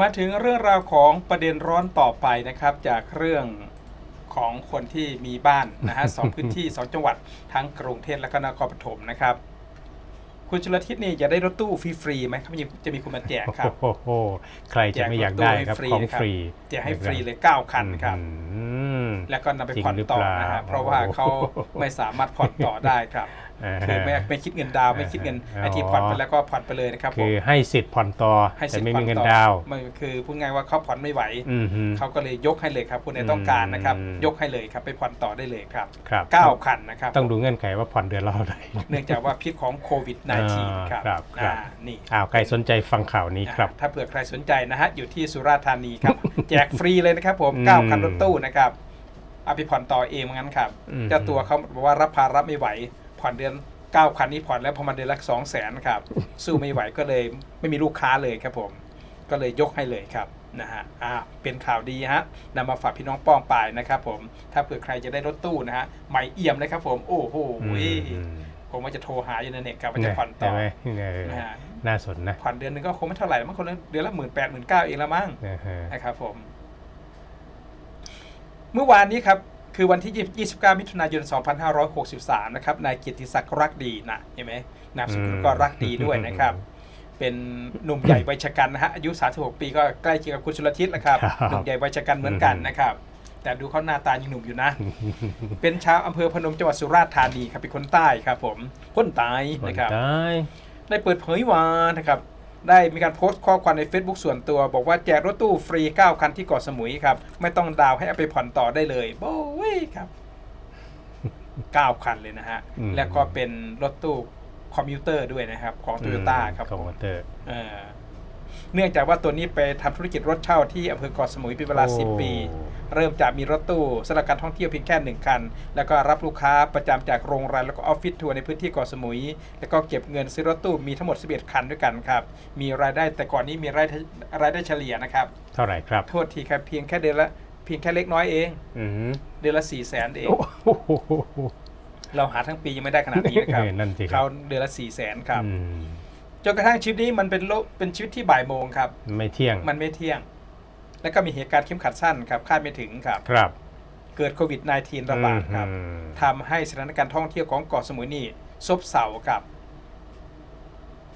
มาถึงเรื่องราวของประเด็นร้อนต่อไปนะครับ จากเรื่องของคนที่มีบ้านนะฮะสองพื้นที่สองจังหวัดทั้งกรุงเทพและก็นครปฐมนะครับ คุณชลทิศนี่จะได้รถตู้ฟรีๆไหมครับจะมีคุณมาแจกครับโอ้โหใครจะไม่อยากได้ครับแจกรถตู้ของให้ฟฟรีรีนะครับแจกให้ฟรีเลย9คันครับอืมแล้วก็นำไปจริงผ่อนหรือต่อเปล่านะฮะเพราะว่าเขาไม่สามารถผ่อนต่อได้ครับา คือไม่ไม่คิดเงินดาวน์ไม่คิดเงินไอที่ผ่อนไปแล้วก็ผ่อนไปเลยนะครับผคืมอให้สิทธิ์ผ่อนต่อให้แต่สิทธิ์ไม่ผ่อมีนเงินต่อดาวน์ไม่คือพูดง่ายว่าเขาผ่อนไม่ไหวอืมฮึเขาก็เลยยกให้เลยครับคุณไหนต้องการนะครับอืมยกให้เลยครับไปผ่อนต่อได้เลยครับครับ9คันนะครับต้องดูเงื่อนไขว่าผ่อนเดือนละเท่าไหร่เนื่องจากว่าพิษของโควิด -19 ครับครับครับอ่านี่อ้าวใครสนใจฟังข่าวนี้ครับอ่าถ้าเผื่อใครสนใจนะฮะอยู่ที่สุราษฎร์ธานีครับแจกฟรีเลยนะครับผมอืม9คันรถตู้นะครับเอาไปผ่อนต่อเองงั้นครับอืมเจ้าตัวเขาบอกว่ารับภาระไม่ไหว ผ่อนเดือน9คันนี้ผ่อนแล้วประมาณเดือนละ2 0 0แสนครับ สู้ไม่ไหวก็เลยไม่มีลูกค้าเลยครับผม ก็เลยยกให้เลยครับนะฮะอ่าเป็นข่าวดีฮะนำมาฝากพี่น้องป้องปายนะครับผมถ้าเผื่อใครจะได้รถตู้นะฮะใหม่เอี่ยมเลยครับผมโอ้โหอืมผมว่าจะโทรหาอยู่ในเน็ตครับว่าจะผ่อนต่อใช่ไหมเออนะฮะน่าสนนะผ่อนเดือนหนึงก็คงไม่เท่าไหร่มั้งคนละเดือนละหมื่นแปดหมื่นเก้าเองละมั้งนะฮะนะครับผม เมื่อวานนี้ครับ คือวันที่ 29 มิถุนายน 2563 นะครับ นายเกียรติศักดิ์รักดีนะเห็นไหมนามสกุลก็รักดีด้วยนะครับ เป็นหนุ่มใหญ่วัยชะกันนะฮะ อายุ 36 ปีก็ใกล้เคียงกับคุณชลทิศแหละครับครับหนุ่มใหญ่วัยชะกันเหมือนกันนะครับ แต่ดูเขาหน้าตายังหนุ่มอยู่นะ เป็นชาวอำเภอพนมจังหวัดสุราษฎร์ธานีครับ เป็นคนใต้ครับผม คนใต้นะครับ ได้ได้เปิดเผยว่านะครับ ได้มีการโพสต์ข้อความใน Facebook ส่วนตัว บอกว่าแจกรถตู้ฟรี 9 คันที่เกาะสมุยครับ ไม่ต้องดาวน์ให้เอาไปผ่อนต่อได้เลยโบ้ยครับ 9 คันเลยนะฮะแล้วก็เป็นรถตู้คอมพิวเตอร์ด้วยนะครับ ของโตโยต้าครับคอมผมพิวเตอร์ เออ เนื่องจากว่าตัวนี้ไปทำธุรกิจรถเช่าที่อำเภอเกาะสมุยเป็นเวลา 10 ปี เริ่มจากมีรถตู้สำหรับการท่องเที่ยวเพียงแค่หนึ่งคัน แล้วก็รับลูกค้าประจำจากโรงแรมแล้วก็ออฟฟิศทัวร์ในพื้นที่เกาะสมุย แล้วก็เก็บเงินซื้อรถตู้มีทั้งหมด 11 คันด้วยกันครับ มีรายได้แต่ก่อนนี้มีรายได้รายได้เฉลี่ยนะครับ เท่าไหร่ครับ โทษทีครับเพียงแค่เดือนละเพียงแค่เล็กน้อยเองอืมเดือนละ4 0 0แสนเองโอ้โหเราหาทั้งปียังไม่ได้ขนาดนี้นะครับเออนั่นสิครับเขาเดือนละ4 0 0แสนครับอืม จนกระทั่งชีวิตนี้มันเป็นโลกเป็นชีวิตที่บ่ายโมงครับ ไม่เที่ยงมันไม่เที่ยง แล้วก็มีเหตุการณ์เข้มขัดสั้นครับคาดไม่ถึงครับ ครับเกิดโควิด -19 ระบาดครับอืมทำให้สถานการณ์ท่องเที่ยวของเกาะสมุยนี่ซบเซาครับ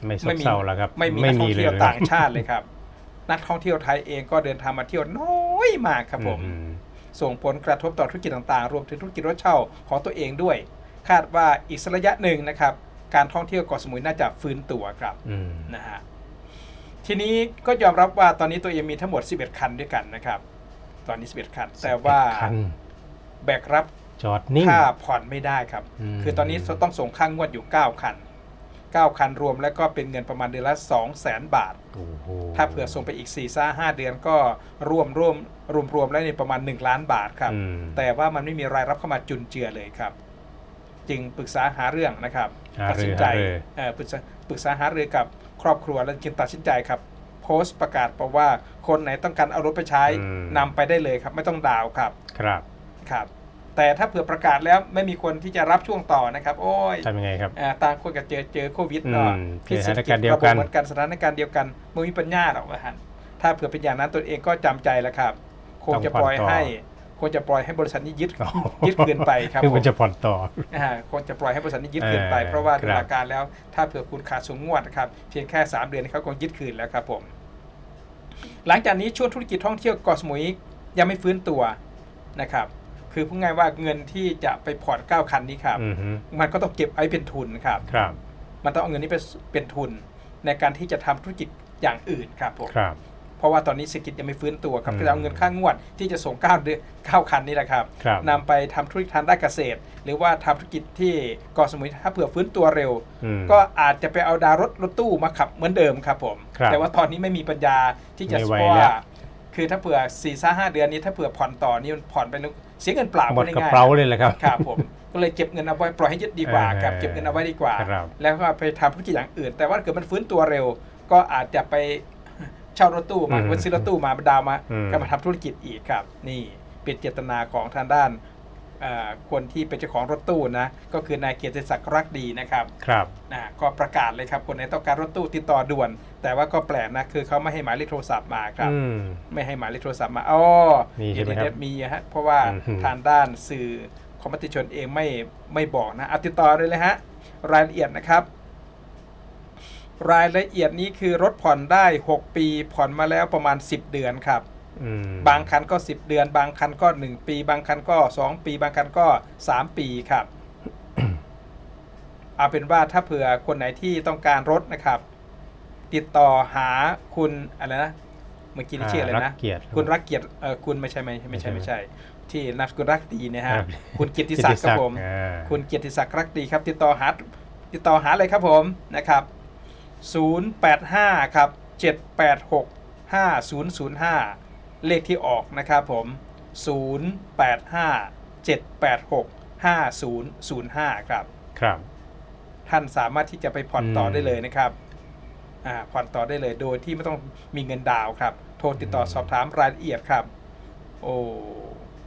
ไม่ซบเซาแล้วครับไม่มีนักท่องเที่ยวลต่างชาติเลยครับ นักท่องเที่ยวไทยเองก็เดินทางมาเที่ยวน้อยมากครับผม อืส่งผลกระทบต่อธุรกิจต่างๆ รวมถึงธุรกิจรถเช่าของตัวเองด้วย คาดว่าอีกสักระยะหนึ่งนะครับ การท่องเที่ยวเกาะสมุยน่าจะฟื้นตัวครับอืมนะฮะทีนี้ก็ยอมรับว่าตอนนี้ตัวเองมีทั้งหมด 11 คันด้วยกันนะครับ ตอนนี้ 11 คัน แต่ว่าคันแบกรับจอดนิ่ง ค่าผ่อนไม่ได้ครับ อืม คือตอนนี้ต้องส่งค่างวดอยู่ 9 คัน 9 คันรวมแล้วก็เป็นเงินประมาณเดือนละ 2 0 0แสนบาท โอ้โหถ้าเผื่อส่งไปอีก4ซ่า5เดือนก็รวมรวมรวมรวมแล้วในประมาณ 1 ล้านบาทครับ อืมแต่ว่ามันไม่มีรายรับเข้ามาจุนเจือเลยครับ จึงปรึกษาหาเรื่องนะครับหาตัดรืสินอใจหารือเอ่อปรึกษาปรึกษาหารือกับครอบครัวแล้วจึงตัดสินใจครับ โพสต์ประกาศบอกว่าคนไหนต้องการเอารถไปใช้อืม นำไปได้เลยครับ ไม่ต้องดาวน์ครับครับครับแต่ถ้าเผื่อประกาศแล้วไม่มีคนที่จะรับช่วงต่อนะครับ โอ้ย ทำยังไงครับ อ่าต่างคนก็เจอเจอโควิดอืมเนาะเจอสถานการณ์เดียวกันเหมือนกันสถานการณ์เดียวกันไม่มีปัญญาหรอกนะฮะถ้าเผื่อเป็นอย่างนั้นตัวเองก็จำใจแล้วครับ คงจะปล่อยให้ คงจะปล่อยให้บริษัทนี้ยึดอ๋อยึดคืนไปครับคือผมันมจะผ่อนต่ออ่าคงจะปล่อยให้บริษัทนี้ยึดคืนไปเออเพราะว่าครับดูหลักการแล้ว ถ้าเผื่อคุณขาดสูงงวดนะครับเพียงแค่ 3 เดือนเขาคงยึดคืนแล้วครับผมหลังจากนี้ช่วงธุรกิจท่องเที่ยวเกาะสมุยยังไม่ฟื้นตัวนะครับคือพูดง่ายว่าเงินที่จะไปผ่อน9คันนี้ครับอือฮึมันก็ต้องเก็บไว้เป็นทุนครับครับ มันต้องเอาเงินนี้ไปเป็นทุนในการที่จะทำธุรกิจอย่างอื่นครับผมครับ เพราะว่าตอนนี้เศรษฐกิจยังไม่ฟื้นตัวครับอืมก็จะเอาเงินค่างวดที่จะส่ง9เดือน9คันนี่แหละครับครับนำไปทำธุรกิจทางด้านเกษตร หรือว่าทำธุรกิจที่เกาะสมุยถ้าเผื่อฟื้นตัวเร็วอืมก็อาจจะไปเอาดาวรถรถตู้มาขับเหมือนเดิมครับผมครับแต่ว่าตอนนี้ไม่มีปัญญาที่จะไม่ไหวเพราะแล้ว่าวคือถ้าเผื่อ4ซ่าห้าเดือนนี้ถ้าเผื่อผ่อนต่อนี่มันผ่อนไปแล้วเสียเงินเปล่าหมดกระง่ายๆเป๋าเลยแหละครับครับผมก็เลยเก็บเงินเอาไว้ปล่อยให้ยึดดีกว่าครับเออเก็บเงินเอาไว้ดีกว่าครับแล้วก็ไปทำธุรกิจอย่างอื่น แต่ว่าถ้าเกิดมันฟื้นตัวเร็ว ก็อาจจะไป เช่ารถตู้มาอืมไปซื้อรถตู้มาดาวน์มาอืมก็มาทำธุรกิจอีกครับ นี่เป็นเจตนาของทางด้านเอ่อคนที่เป็นเจ้าของรถตู้นะก็คือนายเกียรติศักดิ์รักดีนะครับครับนะก็ประกาศเลยครับคนไหนต้องการรถตู้ติดต่อด่วน แต่ว่าก็แปลกนะคือเขาไม่ให้หมายเลขโทรศัพท์มาครับอืมไม่ให้หมายเลขโทรศัพท์มาอ๋อมีใช่ไหมครับอินเทอร์เน็ตมีฮะเพราะว่าอืมทางด้านสื่อคอมมติชนเองไม่ไม่บอกนะเอาติดต่อเลยเลยฮะรายละเอียดนะครับ รายละเอียดนี้คือรถผ่อนได้ 6 ปี ผ่อนมาแล้วประมาณ 10 เดือนครับ อืมบางคันก็ 10 เดือน บางคันก็ 1 ปี บางคันก็ 2 ปี บางคันก็ 3 ปีครับ เอาเป็นว่าถ้าเผื่อคนไหนที่ต้องการรถนะครับ ติดต่อหาคุณอะไรนะเมื่อกี้นี่ชื่ออะไรรันะ กเกียรติ คุณรักเกียรติเออคุณไม่ใช่ไม่ไม่ใช่ไม่ใช่ ที่นามสกุลรักดีเนะฮะครับ คุณเกียรติศักดิ์ครับผม อ่า คุณเกียรติศักดิ์รักดีครับ ติดต่อหาติดต่อหาเลยครับผมนะครับ 085 ครับ 786 5005 เลขที่ออกนะครับผม 085 786 5005 ครับ ครับ ท่านสามารถที่จะไปผ่อนต่ออมได้เลยนะครับอ่าผ่อนต่อได้เลยโดยที่ไม่ต้องมีเงินดาวน์ครับ โทรติดต่ออืมสอบถามรายละเอียดครับ โอ้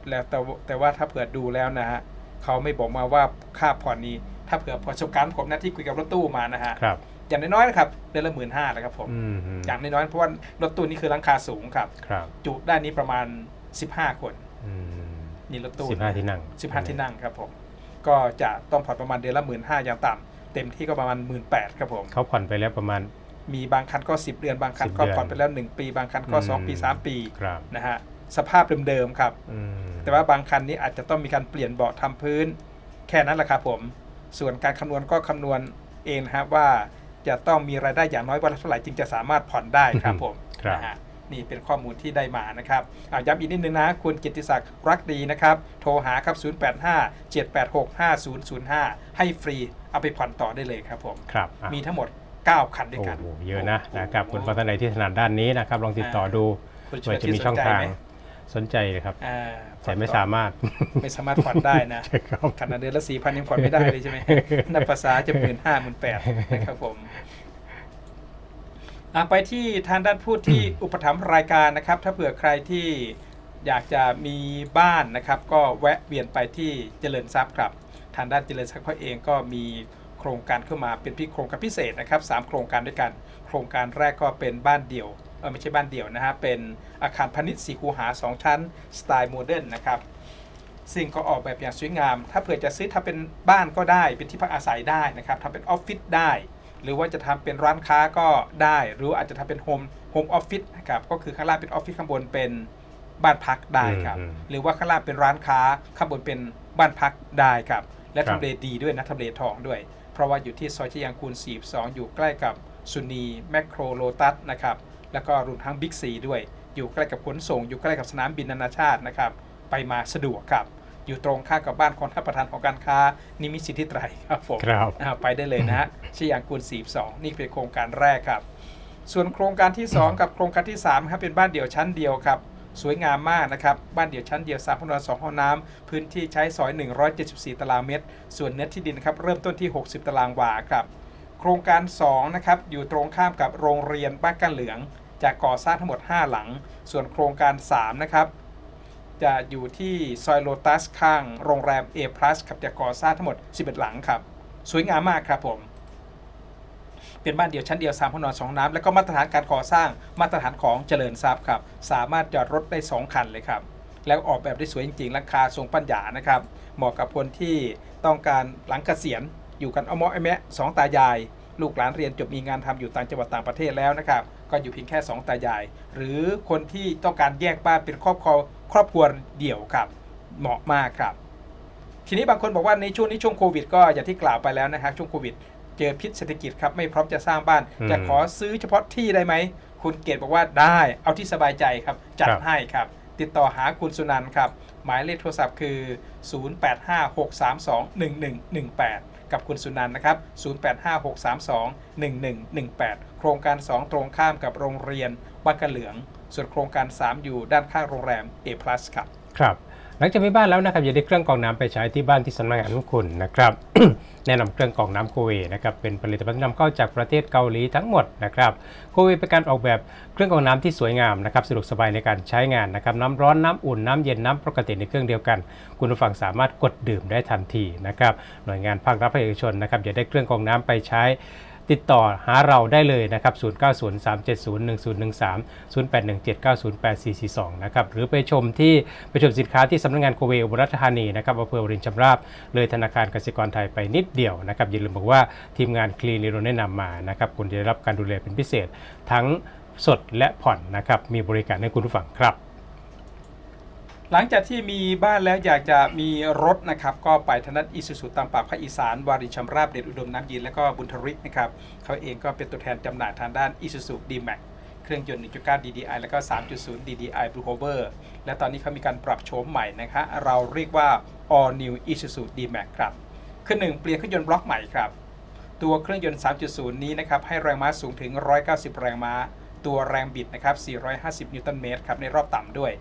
แล้วแต่ว่าแต่ว่าถ้าเผื่อดูแล้วนะฮะเขาไม่บอกมาว่าค่าผ่อนนี้ ถ้าเผื่อประสบการณ์ผมนะที่คุยกับรถตู้มานะฮะครับ อย่างน้อยๆนะครับเดือนละหมื่นห้าแล้วครับผมอืมอย่างน้อยๆเพราะว่ารถตู้นี่คือราคาสูงครับครับ จุได้นี้ประมาณ 15 คนอืมนี่รถตู้สิบห้าที่นั่ง 15 ที่นั่งครับผมก็จะต้องผ่อนประมาณเดือนละหมื่นห้าอย่างต่ำเต็มที่ก็ประมาณหมื่นแปดครับผมเขาผ่อนไปแล้วประมาณมีบางคันก็ 10 เดือนบางคัน10ก็เดือนผ่อนไปแล้ว 1 ปี บางคันก็อืม2ปี 3 ปีครับนะฮะสภาพเดิมๆครับอืมแต่ว่าบางคันนี้อาจจะต้องมีการเปลี่ยนเบาะทำพื้น แค่นั้นแหละครับผม ส่วนการคำนวณก็คำนวณเองนะครับว่า จะต้องมีรายได้อย่างน้อยวันละเท่าไหร่จึงจะสามารถผ่อนได้ครับผมครับ นะฮะนี่เป็นข้อมูลที่ได้มานะครับอ่าย้ำอีกนิดนึงนะ คุณกิตติศักดิ์รักดีนะครับ โทรหาครับ 085 786 5005 ให้ฟรีเอาไปผ่อนต่อได้เลยครับผม ครับอะมีทั้งหมด 9 คันด้วยโอ้กันโหเยอะนะนะครับคุณฟังท่านใดที่ถนัดด้านนี้นะครับลองติดต่อดูคุณเผื่อจะมีช่องทาง สนใจเลยครับ อ่าแต่ไม่สามารถ ไม่สามารถผ่อนได้นะใช่ครับ ขนาดเดือนละสี่พันยังผ่อนไม่ได้เลยใช่ไหม นับภาษาจะหมื่นห้าหมื่นแปดนะครับผมอะไปที่ทางด้านผู้ที่ อุปถัมภ์รายการนะครับ ถ้าเผื่อใครที่อยากจะมีบ้านนะครับ ก็แวะเวียนไปที่เจริญทรัพย์ครับทางด้านเจริญทรัพย์เขาเองก็มีโครงการเข้ามาเป็นพี่โครงการพิเศษนะครับสามโครงการด้วยกัน โครงการแรกก็เป็นบ้านเดี่ยว เออไม่ใช่บ้านเดี่ยวนะฮะ เป็นอาคารพาณิชย์สีคูหา 2 ชั้น สไตล์โมเดิร์นนะครับ ซึ่งก็ออกแบบอย่างสวยงาม ถ้าเผื่อจะซื้อทำเป็นบ้านก็ได้ เป็นที่พักอาศัยได้นะครับทำเป็นออฟฟิศได้ หรือว่าจะทำเป็นร้านค้าก็ได้ หรืออาจจะทำเป็นโฮมโฮมออฟฟิศนะครับ ก็คือข้างล่างเป็นออฟฟิศข้างบนเป็นบ้านพักได้ครับอืมหรือว่าข้างล่างเป็นร้านค้า ข้างบนเป็นบ้านพักได้ครับ และครับทำเลดีด้วยนะทำเลทองด้วย เพราะว่าอยู่ที่ซอยชยางกูล 42 อยู่ใกล้กับซุนีแมคโครโลตัสนะครับ แล้วก็รวมทั้งบิ๊กซีด้วย อยู่ใกล้กับขนส่ง อยู่ใกล้กับสนามบินนานาชาตินะครับ ไปมาสะดวกครับ อยู่ตรงข้ามกับบ้านของท่านประธานของการค้า นิมิตสิทธิไตรครับผมครับอ่าไปได้เลยนะฮะชยางกูล42 นี่เป็นโครงการแรกครับ ส่วนโครงการที่ 2 กับโครงการที่3ครับเป็นบ้านเดี่ยวชั้นเดียวครับสวยงามมากนะครับ บ้านเดี่ยวชั้นเดียว3ห้องนอน2ห้องน้ำพื้นที่ใช้สอย 174 ตารางเมตร ส่วนเนื้อที่ดินครับเริ่มต้นที่ 60 ตารางวาครับ โครงการ2นะครับอยู่ตรงข้ามกับโรงเรียนบ้านกันเหลือง จะก่อสร้างทั้งหมด 5 หลัง ส่วนโครงการ3นะครับจะอยู่ที่ซอยโลตัสข้างโรงแรม A+ ครับจะก่อสร้างทั้งหมด 11 หลังครับ สวยงามมากครับผม เป็นบ้านเดี่ยวชั้นเดียว3ห้องนอน2ห้องน้ำ แล้วก็มาตรฐานการก่อสร้างมาตรฐานของเจริญทรัพย์ครับ สามารถจอดรถได้ 2 คันเลยครับ แล้วออกแบบได้สวยจริงๆราคาทรงปัญญานะครับ เหมาะกับคนที่ต้องการหลังเกษียณ อยู่กันเอาเมาะไอ้แมะสองตายาย ลูกหลานเรียนจบมีงานทำอยู่ต่างจังหวัดต่างประเทศแล้วนะครับ ก็อยู่เพียงแค่ 2 ตายาย หรือคนที่ต้องการแยกบ้านเป็นครอบครัวครอบครัวเดี่ยวครับ เหมาะมากครับ ทีนี้บางคนบอกว่าในช่วงนี้ช่วงโควิด ก็อย่างที่กล่าวไปแล้วนะฮะช่วงโควิดเจอพิษเศรษฐกิจครับไม่พร้อมจะสร้างบ้านอืมจะขอซื้อเฉพาะที่ได้ไหมคุณเกตบอกว่าได้เอาที่สบายใจครับ จัดครับให้ครับ ติดต่อหาคุณสุนันท์ครับ หมายเลขโทรศัพท์คือ 0856321118 กับคุณสุนันท์นะครับ 0856321118 โครงการ 2 ตรงข้ามกับโรงเรียนบ้านกระเหลือง ส่วนโครงการ 3 อยู่ด้านข้างโรงแรม A+ ครับ ครับ หลังจากมีบ้านแล้วนะครับอย่าได้เครื่องกรองน้ำไปใช้ที่บ้านที่สำนักงานของคุณนะครับ แนะนำเครื่องกรองน้ำโคเวนะครับเป็นผลิตภัณฑ์ที่นำเข้าจากประเทศเกาหลีทั้งหมดนะครับโคเวเป็นการออกแบบเครื่องกรองน้ำที่สวยงามนะครับสะดวกสบายในการใช้งานนะครับน้ำร้อนน้ำอุ่นน้ำเย็นน้ำปกติในเครื่องเดียวกัน คุณผู้ฟังสามารถกดดื่มได้ทันทีนะครับหน่วยงานภาครัฐภาคเอกชนนะครับอย่าได้เครื่องกรองน้ำไปใช้ ติดต่อหาเราได้เลยนะครับ 0903701013 0817908442 นะครับ หรือไปชมที่ไปชมสินค้าที่สำนักงานโคเวอุบลราชธานีนะครับอำเภอวรินชำราบ เลยธนาคารกสิกรไทยไปนิดเดียวนะครับ อย่าลืมบอกว่าทีมงานคลีนีโรแนะนำมานะครับคุณจะได้รับการดูแลเป็นพิเศษ ทั้งสดและผ่อนนะครับ มีบริการให้คุณผู้ฟังครับ หลังจากที่มีบ้านแล้วอยากจะมีรถนะครับ ก็ไปทางด้านอิสุสุตามปากภาคอีสาน วารินชำราบเดชอุดมน้ำเย็นและก็บุญทริกนะครับเขาเองก็เป็นตัวแทนจำหน่ายทางด้านอิสุสุดีแม็กเครื่องยนต์ 1.9 DDI แล้วก็ 3.0 DDI Blue Hover และตอนนี้เขามีการปรับโฉมใหม่นะคะเราเรียกว่า All New Isuzu D-Max ครับคือหนึ่งเปลี่ยนเครื่องยนต์บล็อกใหม่ครับ ตัวเครื่องยนต์ 3.0 นี้นะครับ ให้แรงม้าสูงถึง 190 แรงม้า ตัวแรงบิดนะครับ 450 นิวตันเมตรครับ ในรอบต่ำด้วย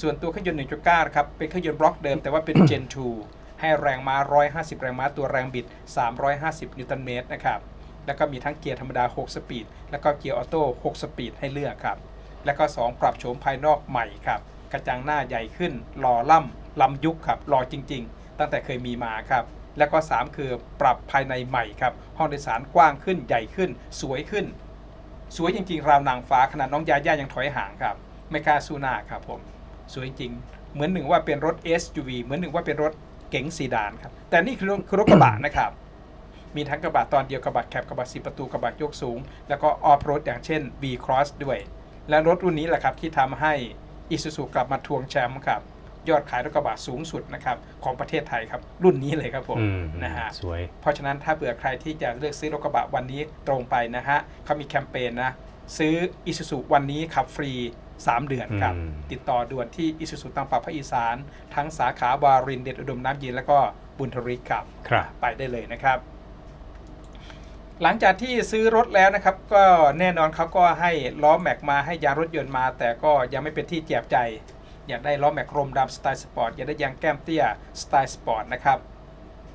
ส่วนตัวเครื่องยนต์ 1.9 นะครับ เป็นเครื่องยนต์บล็อกเดิมแต่ว่าเป็น Gen 2 ให้แรงม้า 150 แรงม้า ตัวแรงบิด 350 นิวตันเมตรนะครับ แล้วก็มีทั้งเกียร์ธรรมดา 6 สปีด แล้วก็เกียร์ออโต้ 6 สปีดให้เลือกครับ แล้วก็ 2 ปรับโฉมภายนอกใหม่ครับ กระจังหน้าใหญ่ขึ้น หล่อล่ำ ล้ำยุคครับ หล่อจริง ๆ ตั้งแต่เคยมีมาครับ แล้วก็ 3 คือปรับภายในใหม่ครับ ห้องโดยสารกว้างขึ้น ใหญ่ขึ้น สวยขึ้น สวยจริงๆ ราวนางฟ้า ขนาดน้องยาย่ายังถอยห่างครับ ไม่กล้าสู้หน้าครับผม สวยจริง เหมือนหนึ่งว่าเป็นรถ SUV เหมือนหนึ่งว่าเป็นรถเก๋งซีดานครับ แต่นี่คือรถคือรถกระบะนะครับ มีทั้งกระบะตอนเดียวกระบะแคบกระบะสีประตูกระบะยกสูง แล้วก็ออฟโรดอย่างเช่น V Cross ด้วย และรถรุ่นนี้แหละครับที่ทำให้ Isuzu กลับมาทวงแชมป์ครับยอดขายรถกระบะสูงสุดนะครับของประเทศไทยครับ รุ่นนี้เลยครับผมอืมนะฮะสวย เพราะฉะนั้นถ้าเบื่อใครที่จะเลือกซื้อรถกระบะวันนี้ตรงไปนะฮะเขามีแคมเปญนะ ซื้อ Isuzu วันนี้ขับฟรี 3 เดือนครับอืมติดต่อด่วนที่ Isuzu ตังปากภาคอีสาน ทั้งสาขาวารินเดชอุดมน้ำเย็น แล้วก็บุญทริกครับครับไปได้เลยนะครับ หลังจากที่ซื้อรถแล้วนะครับ ก็แน่นอนเขาก็ให้ล้อแม็กมาให้ยางรถยนต์มา แต่ก็ยังไม่เป็นที่เจ็บใจ อยากได้ล้อแม็กรมดำสไตล์สปอร์ตอยากได้ยางแก้มเตี้ยสไตล์สปอร์ตนะครับ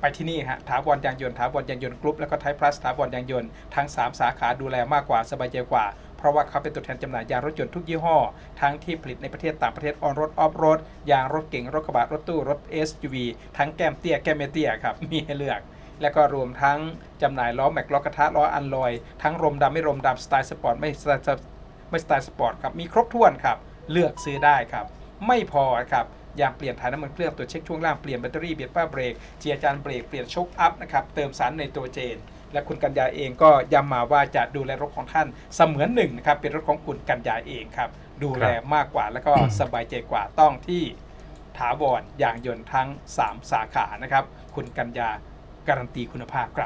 ไปที่นี่ฮะถาวรยางยนต์ถาวรยางยนต์กรุ๊ปแล้วก็ไทยพลัสถาวรยางยนต์ทั้ง 3 สาขาดูแลมากกว่าสบายใจกว่า เพราะว่าเขาเป็นตัวแทนจำหน่ายยางรถยนต์ทุกยี่ห้อ ทั้งที่ผลิตในประเทศต่างประเทศออนรถออฟรดยางรถเก๋งรถกระบะรถตู้รถ SUV ทั้งแก้มเตี้ยแก้มไม่เตี้ยครับมีให้เลือกแล้วก็รวมทั้งจำหน่ายล้อแม็กล้อกระทะล้ออันลอย ทั้งรมดำไม่รมดำสไตล์สปอร์ตไม่สไตล์ไม่สไตล์สปอร์ตครับมีครบถ้วนครับ เลือกซื้อได้ครับ ไม่พอครับยางเปลี่ยนถ่ายน้ำมันเครื่องตัวเช็คช่วงล่างเปลี่ยนแบตเตอรี่เบียดป้าเบรกเจียจานเบรกเปลี่ยนโชคอัพนะครับเติมสารในตัวเจน และคุณกัญญาเองก็ย้ำมาว่าจะดูแลรถของท่านเสมือนหนึ่งนะครับเป็นรถของคุณกัญญาเองครับ ดูแลมากกว่าแล้วก็สบายใจกว่าต้องที่ถาวรยางยนต์ทั้ง 3 สาขานะครับ คุณกัญญาการันตีคุณภาพครับ